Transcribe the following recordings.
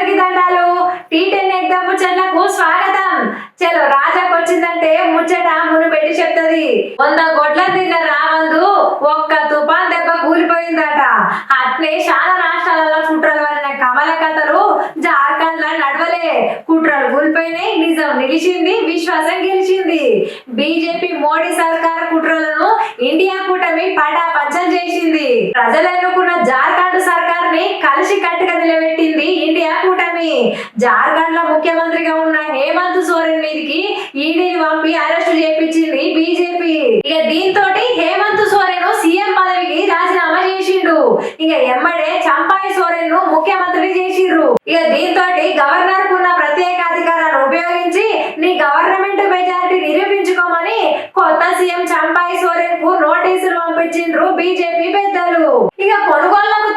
అందరికి దండాలు. Tea ten exam చెన్నకు స్వాగతం. చలో రాజాకు వచ్చిందంటే ముచ్చట మును పెట్టి చెప్తుంది. వంద కోట్ల తిన్న రావందు ఒక్క తుపాన్ దెబ్బ కూలిపోయిందట. అట్లే చాలా రాష్ట్రాలలో కుట్రలు వలన కమల కథలు జార్ఖండ్ లా నడవలే. కుట్రలు కూలిపోయినాయి నిజం నిలిచింది విశ్వాసం గెలిచింది. బీజేపీ మోడీ సర్కార్ కుట్రలను ఇండియా కూటమి పటాపంచం చేసింది. ప్రజల సర్కార్ కలిసి కట్టుగా నిలబెట్టింది ఇండియా కూటమి. జార్ఖండ్లో ముఖ్యమంత్రిగా ఉన్న హేమంత్ సోరెన్ మీదకి ఈడీని పంపి అరెస్ట్ చేపించింది బీజేపీ. ఇక దీంతో హేమంత్ సోరెన్ సీఎం పదవికి రాజీనామా చేసిండు. ఇక ఎమ్మడే చంపాయి సోరెన్ను ముఖ్యమంత్రి చేసిర్రు ఇక దీంతో గవర్నర్ కున్న ప్రత్యేక అధికారాన్ని ఉపయోగించి నీ గవర్నమెంట్ మెజారిటీ నిరూపించుకోమని కొత్త సీఎం చంపాయి సోరెన్కు నోటీసులు పంపించిండ్రు బీజేపీ పెద్దలు. ఇక కొనుగోళ్ళకు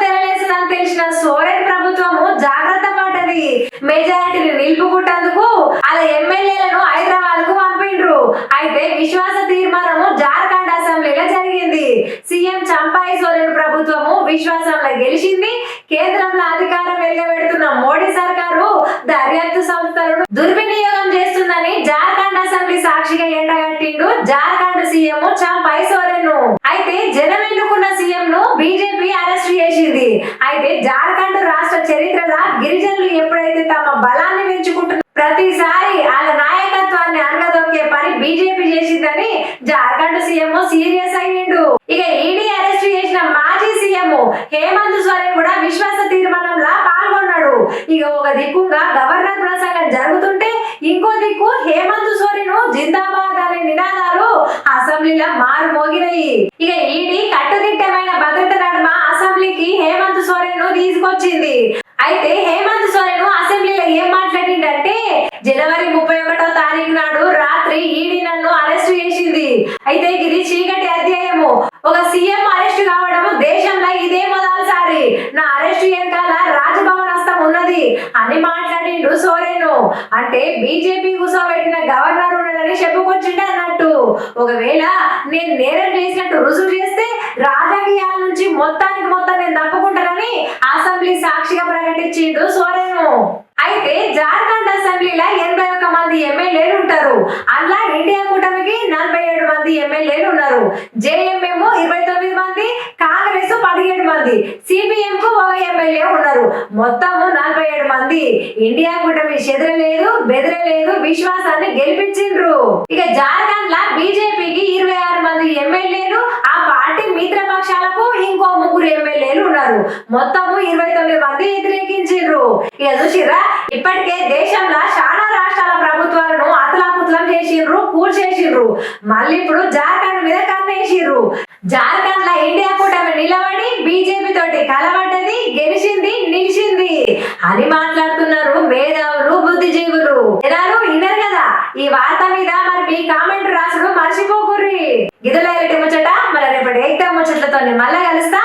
సోరెన్ ప్రభుత్వము జాగ్రత్త పడ్డది. మెజారిటీని నిలుపుకుంటందుకు అలా ఎమ్మెల్యేలను హైదరాబాద్కు పంపిండ్రు. అయితే విశ్వాస తీర్మానము జార్ఖండ్ అసెంబ్లీలో జరిగింది. సీఎం చంపాయి సోరెన్ ప్రభుత్వము విశ్వాసంలో గెలిచింది. కేంద్రంలో అధికారం వెళ్ళబెడుతున్న మోడీ సర్కారు దర్యాప్తు సంస్థలను దుర్వినియోగం చేస్తుందని జార్ఖండ్ అసెంబ్లీ సాక్షిగా ఎండగట్టిండు జార్ఖండ్ సీఎం చంపాయి సోరెన్ అయితే జనం ఎన్నుకున్న సీఎం ను బీజేపీ అరెస్ట్ చేసింది. అయితే జార్ఖండ్ చరిత్రలా గిరిజనులు ఎప్పుడైతే తమ బలాన్ని పెంచుకుంటున్న ప్రతిసారి వాళ్ళ నాయకత్వాన్ని అనగదొక్కే పని బీజేపీ చేసిందని జార్ఖండ్ సీఎం సీరియస్ అయ్యిండు. ఇక ఈడీ అరెస్ట్ చేసిన మాజీ సీఎం హేమంత్ సోరెన్ కూడా విశ్వాస తీర్మానంలా పాల్గొన్నాడు. ఇక ఒక దిక్కుగా గవర్నర్ ప్రసంగం జరుగుతుంటే ఇంకో దిక్కు హేమంత్ సోరెన్ జిందాబాద్ అనే నినాదాలు అసెంబ్లీలో మారు మోగినాయి ఇక ఈడీ కట్టుదిట్టమైన భద్రత నడుమ అసెంబ్లీకి హేమంత్ సోరెన్ వచ్చింది అయితే హేమంత్ సోరెన్ అసెంబ్లీలో ఏం మాట్లాడిండంటే జనవరి ముప్పై ఒకటో తారీఖు నాడు రాత్రి ఈడీ నన్ను అరెస్ట్ చేసింది. అయితే ఇది చీకటి అధ్యాయము. ఒక సీఎం అరెస్ట్ కావడం దేశంలో ఇదే మొదటిసారి. నా అరెస్ట్ వెనకాల రాజభవన్ హస్తం ఉన్నది అని మాట్లాడిండు సోరేను. అంటే బీజేపీ కూసోబెట్టిన గవర్నర్ ఉన్నాడని చెప్పుకొచ్చిండే అన్నట్టు. ఒకవేళ నేను నేరం చేసినట్టు రుజువు చేస్తే రాజకీయాల నుంచి మొత్తానికి మొత్తం అసెంబ్లీ సాక్షిగా ప్రకటించిండు సోరేను. అయితే జార్ఖండ్ అసెంబ్లీలో ఎనభై ఒక్క మంది ఎమ్మెల్యేలు ఉంటారు. అందులో ఇండియా కూటమికి నలభై ఏడు మంది ఎమ్మెల్యేలు ఉన్నారు. జేఎంఎం ఇరవై తొమ్మిది మంది కాంగ్రెస్ పదిహేడు మంది. సిపిఎం కు ఒక ఎమ్మెల్యే ఉన్నారు. మొత్తము మోడీ ఇండియా కూటమి చెదరలేదు బెదరలేదు విశ్వాసాన్ని గెలిపించిండ్రు. ఇక జార్ఖండ్ లా బీజేపీకి ఇరవై ఆరు మంది ఎమ్మెల్యేలు ఆ పార్టీ మిత్రపక్షాలకు ఇంకో ముగ్గురు ఎమ్మెల్యేలు ఉన్నారు. మొత్తము ఇరవై తొమ్మిది మంది వ్యతిరేకించిండ్రు. ఇక చూసిర్రా ఇప్పటికే దేశంలో చాలా రాష్ట్రాల ప్రభుత్వాలను అతలాకుతలం చేసిండ్రు కూల్చేసిండ్రు. మళ్ళీ ఇప్పుడు జార్ఖండ్ మీద కన్నేసిండ్రు జార్ఖండ్లో ఇండియా కూటమి నిలబడి బీజేపీ తోటి కలబడ్డది గెలిచింది నిలిచింది అని మాట్లాడుతున్నారు మేధావులు బుద్ధిజీవులు. జనాలు విన్నారు కదా. ఈ వార్త మీద మరి మీ కామెంట్ రాసుడు మర్చిపోకుర్రి. గిదలైరెడ్డి ముచ్చట? మరి రేపటి ఎగ్జామ్ ముచ్చట్లతో మళ్ళా కలుస్తా.